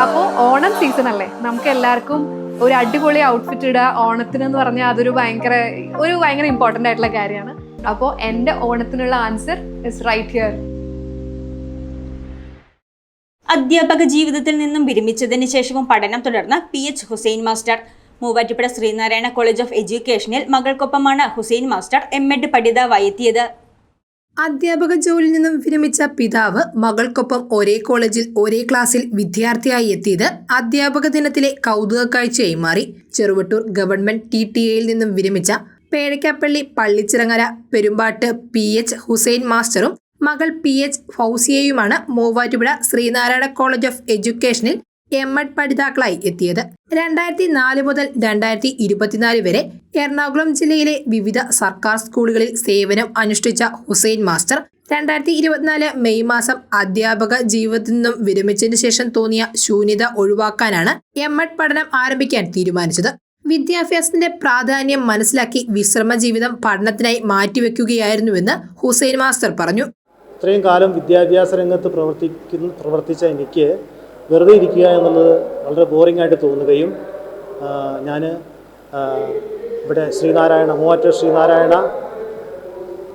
അപ്പോൾ ഓണം സീസൺ അല്ലേ? നമുക്ക് എല്ലാവർക്കും ഒരു അടിപൊളി ഔട്ട്ഫിറ്റ് ഇടുക. ഓണത്തിന് എന്ന് പറഞ്ഞാൽ അതൊരു ഭയങ്കര ഒരു ഭയങ്കര ഇമ്പോർട്ടന്റ് ആയിട്ടുള്ള കാര്യമാണ്. അപ്പോൾ എന്റെ ഓണത്തിനുള്ള ആൻസർ ഇസ് റൈറ്റ് ഹിയർ അധ്യാപക ജീവിതത്തിൽ നിന്നും വിരമിച്ചതിന് ശേഷവും പഠനം തുടർന്ന P H Hussain master. Muvattupuzha Sreenarayana college of എഡ്യൂക്കേഷനിൽ മകൾക്കൊപ്പമാണ് ഹുസൈൻ മാസ്റ്റർ എം എഡ് പഠിതാവായി എത്തിയത്. അധ്യാപക ജോലിയിൽ നിന്നും വിരമിച്ച പിതാവ് മകൾക്കൊപ്പം ഒരേ കോളേജിൽ ഒരേ ക്ലാസ്സിൽ വിദ്യാർത്ഥിയായി എത്തിയത് അധ്യാപക ദിനത്തിലെ കൗതുക കാഴ്ചയായി മാറി. ചെറുവട്ടൂർ ഗവൺമെന്റ് ടി ടി എയിൽ നിന്നും വിരമിച്ച പേഴക്കാപ്പള്ളി പള്ളിച്ചിറങ്ങര പെരുമ്പാട്ട് പി എച്ച് ഹുസൈൻ മാസ്റ്ററും മകൾ പി എച്ച് ഫൗസിയയുമാണ് മൂവാറ്റുപുഴ ശ്രീനാരായണ കോളേജ് ഓഫ് എഡ്യൂക്കേഷനിൽ എം എഡ് പഠിതാക്കളായി എത്തിയത്. രണ്ടായിരത്തി നാല് മുതൽ രണ്ടായിരത്തി ഇരുപത്തിനാല് വരെ എറണാകുളം ജില്ലയിലെ വിവിധ സർക്കാർ സ്കൂളുകളിൽ സേവനം അനുഷ്ഠിച്ച ഹുസൈൻ മാസ്റ്റർ. രണ്ടായിരത്തി ഇരുപത്തിനാല് മെയ് മാസം അധ്യാപക ജീവിതത്തിൽ നിന്നും വിരമിച്ചതിനു ശേഷം തോന്നിയ ശൂന്യത ഒഴിവാക്കാനാണ് എം എഡ് പഠനം ആരംഭിക്കാൻ തീരുമാനിച്ചത്. വിദ്യാഭ്യാസത്തിന്റെ പ്രാധാന്യം മനസ്സിലാക്കി വിശ്രമ ജീവിതം പഠനത്തിനായി മാറ്റിവെക്കുകയായിരുന്നുവെന്ന് ഹുസൈൻ മാസ്റ്റർ പറഞ്ഞു. ഇത്രയും കാലം വിദ്യാഭ്യാസ രംഗത്ത് പ്രവർത്തിക്കുന്ന പ്രവർത്തിച്ച എനിക്ക് വെറുതെ ഇരിക്കുക എന്നുള്ളത് വളരെ ബോറിംഗ് ആയിട്ട് തോന്നുകയും ഞാൻ ഇവിടെ ശ്രീനാരായണ മൂവാറ്റ ശ്രീനാരായണ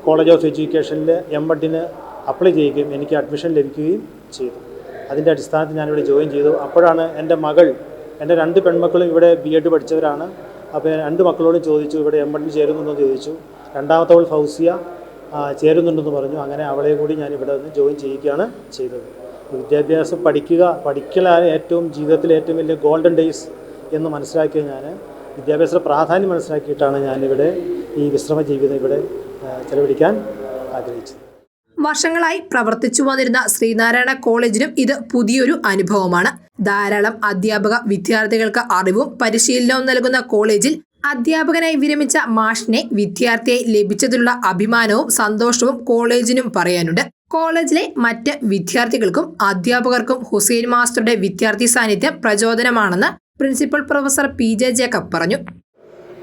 കോളേജ് ഓഫ് എഡ്യൂക്കേഷനിൽ എം എഡിന് അപ്ലൈ ചെയ്യുകയും എനിക്ക് അഡ്മിഷൻ ലഭിക്കുകയും ചെയ്തു. അതിന്റെ അടിസ്ഥാനത്തിൽ ഞാനിവിടെ ജോയിൻ ചെയ്തു. അപ്പോഴാണ് എന്റെ മകൾ എന്റെ രണ്ട് പെൺമക്കളും ഇവിടെ ബി എഡ് പഠിച്ചവരാണ്. അപ്പോൾ രണ്ട് മക്കളോടും ചോദിച്ചു ഇവിടെ എം എഡിന് ചേരുന്നുണ്ടോ? എന്ന് ചോദിച്ചു. രണ്ടാമത്തവൾ ഫൗസിയ ചേരുന്നുണ്ടെന്ന് പറഞ്ഞു. അങ്ങനെ അവളെ കൂടി ഞാൻ ഇവിടെ നിന്ന് ജോയിൻ ചെയ്യുകയാണ് ചെയ്തത്. വിദ്യാഭ്യാസം പഠിക്കുക പഠിക്കലാണ് ഏറ്റവും ജീവിതത്തിലെ ഏറ്റവും വലിയ ഗോൾഡൻ ഡേയ്സ് എന്ന് മനസ്സിലാക്കിയ ഞാൻ വിദ്യാഭ്യാസ പ്രാധാന്യം മനസ്സിലാക്കിയിട്ടാണ് ഞാനിവിടെ ഈ വിശ്രമ ജീവിതം ഇവിടെ ചെലവഴിക്കാൻ ആഗ്രഹിച്ചത്. വർഷങ്ങളായി പ്രവർത്തിച്ചു വന്നിരുന്ന ശ്രീനാരായണ കോളേജിനും ഇത് പുതിയൊരു അനുഭവമാണ്. ധാരാളം അധ്യാപക വിദ്യാർത്ഥികൾക്ക് അറിവും പരിശീലനവും നൽകുന്ന കോളേജിൽ അധ്യാപകനായി വിരമിച്ച മാഷിനെ വിദ്യാർത്ഥിയെ ലഭിച്ചതിലുള്ള അഭിമാനവും സന്തോഷവും കോളേജിനും പറയാനുണ്ട്. കോളേജിലെ മറ്റ് വിദ്യാർത്ഥികൾക്കും അധ്യാപകർക്കും ഹുസൈൻ മാസ്റ്ററുടെ വിദ്യാർത്ഥി സാന്നിധ്യം പ്രചോദനമാണെന്ന് principal professor P J Jacob പറഞ്ഞു.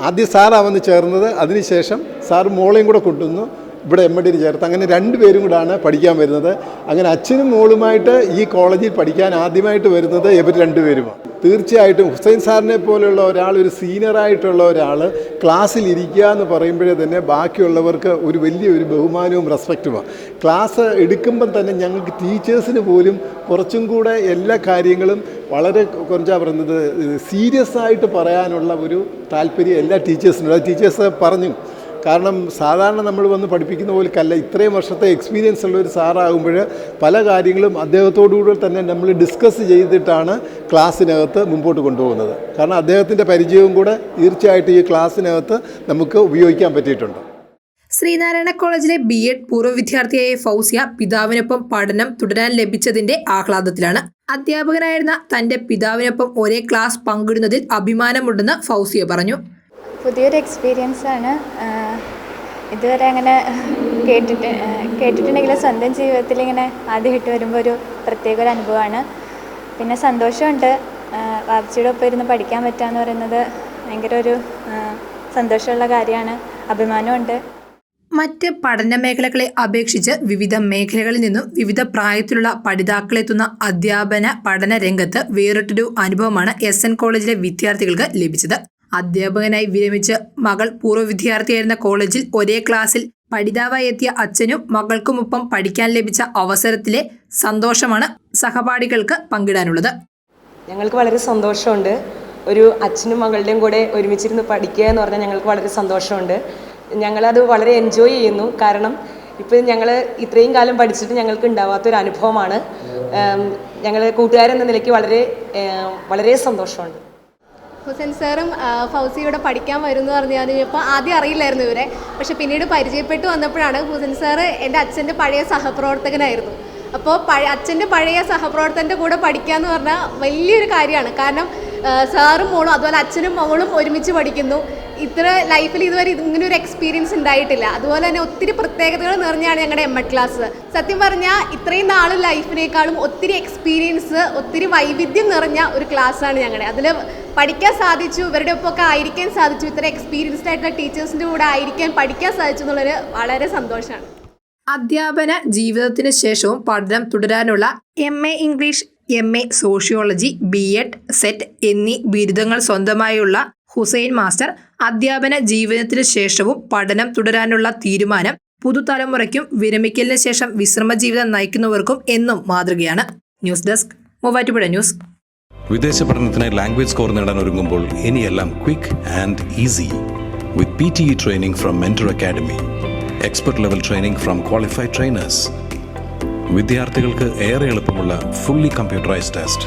ആദ്യം സാറാ വന്ന് ചേർന്നത് അതിനുശേഷം സാർ മോളെയും കൂടെ കൊണ്ടുവന്നു. ഇവിടെ എം എഡിന് ചേർത്ത്. അങ്ങനെ രണ്ടുപേരും കൂടാണ് പഠിക്കാൻ വരുന്നത്. അങ്ങനെ അച്ഛനും മോളുമായിട്ട് ഈ കോളേജിൽ പഠിക്കാൻ ആദ്യമായിട്ട് വരുന്നത് ഇവർ രണ്ടുപേരുമാണ് തീർച്ചയായിട്ടും ഹുസൈൻ സാറിനെ പോലെയുള്ള ഒരാൾ ഒരു സീനിയറായിട്ടുള്ള ഒരാൾ ക്ലാസ്സിൽ ഇരിക്കുക എന്ന് പറയുമ്പോഴേ തന്നെ ബാക്കിയുള്ളവർക്ക് ഒരു വലിയ ഒരു ബഹുമാനവും റെസ്പെക്റ്റുമാണ് ക്ലാസ് എടുക്കുമ്പം തന്നെ ഞങ്ങൾക്ക് ടീച്ചേഴ്സിന് പോലും കുറച്ചും കൂടെ എല്ലാ കാര്യങ്ങളും വളരെ കുറച്ചാ പറയുന്നത് സീരിയസ് ആയിട്ട് പറയാനുള്ള ഒരു താല്പര്യം എല്ലാ ടീച്ചേഴ്സിനും ടീച്ചേഴ്സ് പറഞ്ഞു കാരണം സാധാരണ നമ്മൾ വന്ന് പഠിപ്പിക്കുന്ന പോലെയല്ല ഇത്രയും വർഷത്തെ എക്സ്പീരിയൻസ് ഉള്ള ഒരു സാറാകുമ്പോൾ പല കാര്യങ്ങളും അദ്ദേഹത്തോടുകൂടെ തന്നെ നമ്മൾ ഡിസ്കസ് ചെയ്തിട്ടാണ് ക്ലാസ്സിനകത്ത് മുമ്പോട്ട് കൊണ്ടുപോകുന്നത്. കാരണം അദ്ദേഹത്തിന്റെ പരിചയവും കൂടെ തീർച്ചയായിട്ടും ഈ ക്ലാസ്സിനകത്ത് നമുക്ക് ഉപയോഗിക്കാൻ പറ്റിയിട്ടുണ്ട്. ശ്രീനാരായണ കോളേജിലെ ബി എഡ് പൂർവ വിദ്യാർത്ഥിയായ ഫൗസിയ പിതാവിനൊപ്പം പഠനം തുടരാൻ ലഭിച്ചതിന്റെ ആഹ്ലാദത്തിലാണ്. അധ്യാപകനായിരുന്ന തന്റെ പിതാവിനൊപ്പം ഒരേ ക്ലാസ് പങ്കിടുന്നതിൽ അഭിമാനമുണ്ടെന്ന് ഫൗസിയ പറഞ്ഞു. പുതിയൊരു എക്സ്പീരിയൻസ് ആണ്. ഇതുവരെ അങ്ങനെ കേട്ടിട്ട് കേട്ടിട്ടുണ്ടെങ്കിലും സ്വന്തം ജീവിതത്തിൽ ഇങ്ങനെ ആദ്യമായിട്ട് വരുമ്പോൾ ഒരു പ്രത്യേക ഒരു അനുഭവമാണ്. പിന്നെ സന്തോഷമുണ്ട്. വാപ്ചിയുടെ ഒപ്പം ഇരുന്ന് പഠിക്കാൻ പറ്റുക എന്ന് പറയുന്നത് ഭയങ്കര ഒരു സന്തോഷമുള്ള കാര്യമാണ്. അഭിമാനമുണ്ട്. മറ്റ് പഠന മേഖലകളെ അപേക്ഷിച്ച് വിവിധ മേഖലകളിൽ നിന്നും വിവിധ പ്രായത്തിലുള്ള പഠിതാക്കളെത്തുന്ന അധ്യാപന പഠന രംഗത്ത് വേറിട്ടൊരു അനുഭവമാണ് എസ് എൻ കോളേജിലെ വിദ്യാർത്ഥികൾക്ക് ലഭിച്ചത്. അധ്യാപകനായി വിരമിച്ച് മകൾ പൂർവ വിദ്യാർത്ഥിയായിരുന്ന കോളേജിൽ ഒരേ ക്ലാസ്സിൽ പഠിതാവായി എത്തിയ അച്ഛനും മകൾക്കുമൊപ്പം പഠിക്കാൻ ലഭിച്ച അവസരത്തിലെ സന്തോഷമാണ് സഹപാഠികൾക്ക് പങ്കിടാനുള്ളത്. ഞങ്ങൾക്ക് വളരെ സന്തോഷമുണ്ട്. ഒരു അച്ഛനും മകളുടെയും കൂടെ ഒരുമിച്ചിരുന്ന് പഠിക്കുക എന്ന് പറഞ്ഞാൽ ഞങ്ങൾക്ക് വളരെ സന്തോഷമുണ്ട്. ഞങ്ങളത് വളരെ എൻജോയ് ചെയ്യുന്നു. കാരണം ഇപ്പം ഞങ്ങൾ ഇത്രയും കാലം പഠിച്ചിട്ട് ഞങ്ങൾക്ക് ഉണ്ടാവാത്തൊരു അനുഭവമാണ്. ഞങ്ങൾ കൂട്ടുകാരെന്ന നിലയ്ക്ക് വളരെ വളരെ സന്തോഷമുണ്ട്. ഹുസൈൻ സാറും ഫൗസി ഇവിടെ പഠിക്കാൻ വരുന്നു പറഞ്ഞു കഴിഞ്ഞപ്പോൾ ആദ്യം അറിയില്ലായിരുന്നു ഇവരെ. പക്ഷെ പിന്നീട് പരിചയപ്പെട്ട് വന്നപ്പോഴാണ് ഹുസൈൻ സാറ് എന്റെ അച്ഛന്റെ പഴയ സഹപ്രവർത്തകനായിരുന്നു. അപ്പോൾ പഴയ അച്ഛന്റെ പഴയ സഹപ്രവർത്തകന്റെ കൂടെ പഠിക്കുക എന്ന് പറഞ്ഞാൽ വലിയൊരു കാര്യമാണ്. കാരണം സാറും മോളും അതുപോലെ അച്ഛനും മകളും ഒരുമിച്ച് പഠിക്കുന്നു. ഇത്ര ലൈഫിൽ ഇതുവരെ ഇങ്ങനെ ഒരു എക്സ്പീരിയൻസ് ഉണ്ടായിട്ടില്ല. അതുപോലെ തന്നെ ഒത്തിരി പ്രത്യേകതകൾ നിറഞ്ഞാണ് ഞങ്ങളുടെ എം എഡ് ക്ലാസ് സത്യം പറഞ്ഞാൽ ഇത്രയും നാൾ ലൈഫിനേക്കാളും ഒത്തിരി എക്സ്പീരിയൻസ് ഒത്തിരി വൈവിധ്യം നിറഞ്ഞ ഒരു ക്ലാസ്സാണ് ഞങ്ങളുടെ അതിൽ പഠിക്കാൻ സാധിച്ചു ഇവരുടെ ഒപ്പമൊക്കെ ആയിരിക്കാൻ സാധിച്ചു ഇത്ര എക്സ്പീരിയൻസ്ഡ് ആയിട്ടുള്ള ടീച്ചേഴ്സിന്റെ കൂടെ ആയിരിക്കാൻ പഠിക്കാൻ സാധിച്ചു എന്നുള്ളൊരു വളരെ സന്തോഷമാണ് അധ്യാപന ജീവിതത്തിന് ശേഷവും പഠനം തുടരാനുള്ള M A English M A sociology B Ed SET എന്നീ ബിരുദങ്ങൾ സ്വന്തമായുള്ള ഹുസൈൻ മാസ്റ്റർ അധ്യാപന ജീവിതത്തിന് ശേഷവും പഠനം തുടരാനുള്ള തീരുമാനം പുതുതലമുറയ്ക്കും വിരമിക്കലിന് ശേഷം വിശ്രമ ജീവിതം നയിക്കുന്നവർക്കും എന്നും മാതൃകയാണ്. News desk Muvattupuzha news. വിദേശ പഠനത്തിന് ലാംഗ്വേജ് സ്കോർ നേടാൻ ഒരുങ്ങുമ്പോൾ ഇനിയെല്ലാം quick and easy with P T E training from mentor academy expert level training from qualified trainers വിദ്യാർത്ഥികൾക്ക് ഏറെ എളുപ്പമുള്ള ഫുള്ളി കമ്പ്യൂട്ടറൈസ്ഡ് ടെസ്റ്റ്